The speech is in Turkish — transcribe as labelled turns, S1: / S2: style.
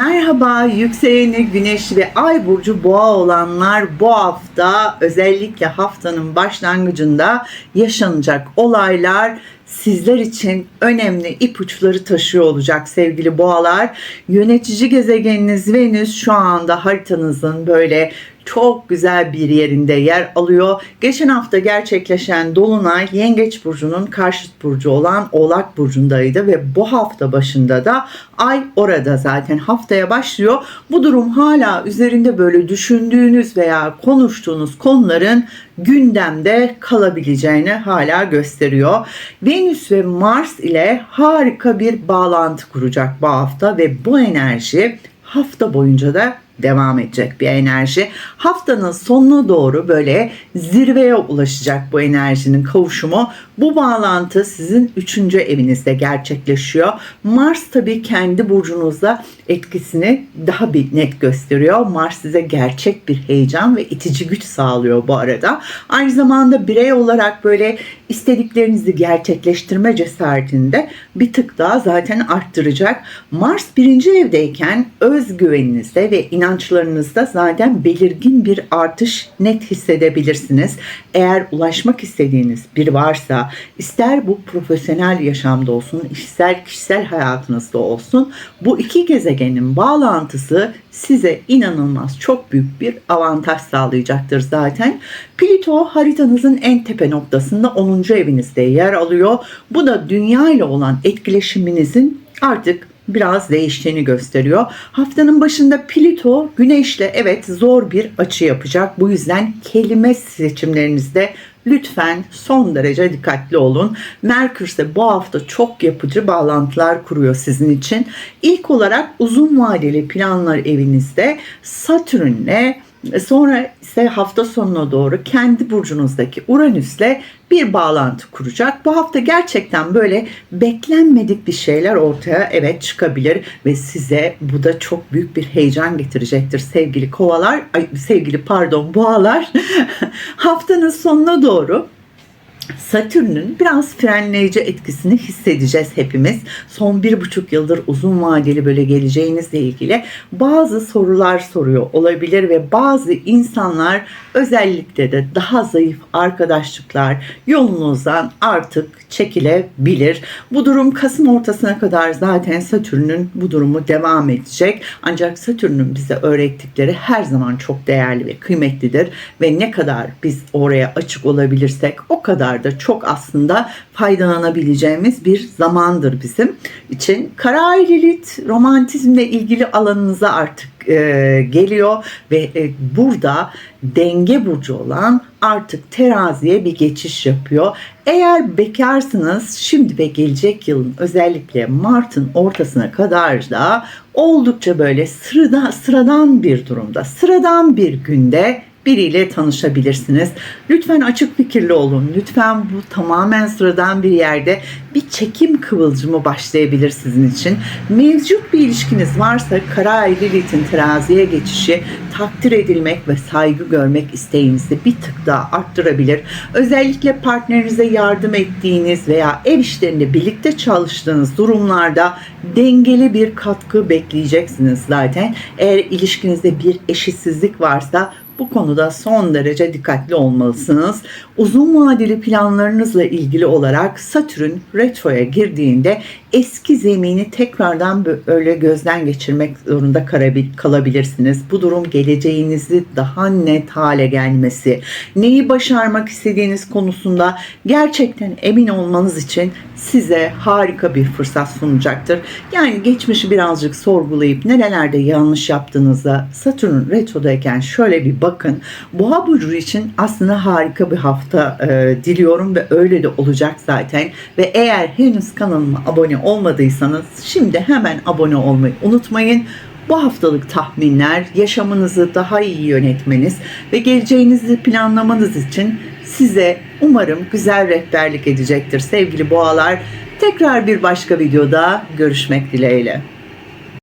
S1: Merhaba yükseleni güneş ve ay burcu boğa olanlar bu hafta özellikle haftanın başlangıcında yaşanacak olaylar sizler için önemli ipuçları taşıyor olacak sevgili boğalar. Yönetici gezegeniniz Venüs şu anda haritanızın böyle çok güzel bir yerinde yer alıyor. Geçen hafta gerçekleşen Dolunay Yengeç Burcu'nun karşıt burcu olan Oğlak Burcu'ndaydı ve bu hafta başında da Ay orada zaten haftaya başlıyor. Bu durum hala üzerinde böyle düşündüğünüz veya konuştuğunuz konuların gündemde kalabileceğini hala gösteriyor. Venüs ve Mars ile harika bir bağlantı kuracak bu hafta ve bu enerji hafta boyunca da devam edecek bir enerji. Haftanın sonuna doğru böyle zirveye ulaşacak bu enerjinin kavuşumu. Bu bağlantı sizin üçüncü evinizde gerçekleşiyor. Mars tabii kendi burcunuzda etkisini daha bir net gösteriyor. Mars size gerçek bir heyecan ve itici güç sağlıyor bu arada. Aynı zamanda birey olarak böyle istediklerinizi gerçekleştirme cesaretinde bir tık daha zaten arttıracak. Mars birinci evdeyken özgüveninizde ve inançlarınızda zaten belirgin bir artış net hissedebilirsiniz. Eğer ulaşmak istediğiniz bir varsa ister bu profesyonel yaşamda olsun, ister kişisel hayatınızda olsun bu iki gezegenin bağlantısı size inanılmaz çok büyük bir avantaj sağlayacaktır zaten. Plüto haritanızın en tepe noktasında 10. evinizde yer alıyor. Bu da dünya ile olan etkileşiminizin artık biraz değiştiğini gösteriyor. Haftanın başında Plüto Güneş'le evet zor bir açı yapacak. Bu yüzden kelime seçimlerinizde lütfen son derece dikkatli olun. Merkür ise bu hafta çok yapıcı bağlantılar kuruyor sizin için. İlk olarak uzun vadeli planlar evinizde Satürn'le Sonra ise hafta sonuna doğru kendi burcunuzdaki Uranüs'le bir bağlantı kuracak. Bu hafta gerçekten böyle beklenmedik bir şeyler ortaya evet çıkabilir ve size bu da çok büyük bir heyecan getirecektir sevgili kovalar, ay, sevgili pardon boğalar. Haftanın sonuna doğru Satürn'ün biraz frenleyici etkisini hissedeceğiz hepimiz. Son bir buçuk yıldır uzun vadeli böyle geleceğinizle ilgili bazı sorular soruyor olabilir ve bazı insanlar özellikle de daha zayıf arkadaşlıklar yolunuzdan artık çekilebilir. Bu durum Kasım ortasına kadar zaten Satürn'ün bu durumu devam edecek. Ancak Satürn'ün bize öğrettikleri her zaman çok değerli ve kıymetlidir ve ne kadar biz oraya açık olabilirsek o kadar da çok aslında faydalanabileceğimiz bir zamandır bizim için. Kara ailelit romantizmle ilgili alanınıza artık e, geliyor ve e, burada denge burcu olan artık teraziye bir geçiş yapıyor. Eğer bekarsınız şimdi ve gelecek yılın özellikle Mart'ın ortasına kadar da oldukça böyle sırada, sıradan bir durumda, sıradan bir günde biriyle tanışabilirsiniz. Lütfen açık fikirli olun. Lütfen bu tamamen sıradan bir yerde bir çekim kıvılcımı başlayabilir sizin için. Mevcut bir ilişkiniz varsa kara ay teraziye geçişi takdir edilmek ve saygı görmek isteğinizi bir tık daha arttırabilir. Özellikle partnerinize yardım ettiğiniz veya ev işlerinde birlikte çalıştığınız durumlarda dengeli bir katkı bekleyeceksiniz zaten. Eğer ilişkinizde bir eşitsizlik varsa bu konuda son derece dikkatli olmalısınız. Uzun vadeli planlarınızla ilgili olarak Satürn retroya girdiğinde eski zemini tekrardan böyle gözden geçirmek zorunda kalabilirsiniz. Bu durum geleceğinizi daha net hale gelmesi, neyi başarmak istediğiniz konusunda gerçekten emin olmanız için size harika bir fırsat sunacaktır. Yani geçmişi birazcık sorgulayıp nerelerde yanlış yaptığınızda Satürn retrodayken şöyle bir bakın. Boğa burcu için aslında harika bir hafta e, diliyorum ve öyle de olacak zaten. Ve eğer henüz kanalıma abone olmadıysanız şimdi hemen abone olmayı unutmayın. Bu haftalık tahminler yaşamınızı daha iyi yönetmeniz ve geleceğinizi planlamanız için size umarım güzel rehberlik edecektir sevgili boğalar. Tekrar bir başka videoda görüşmek dileğiyle.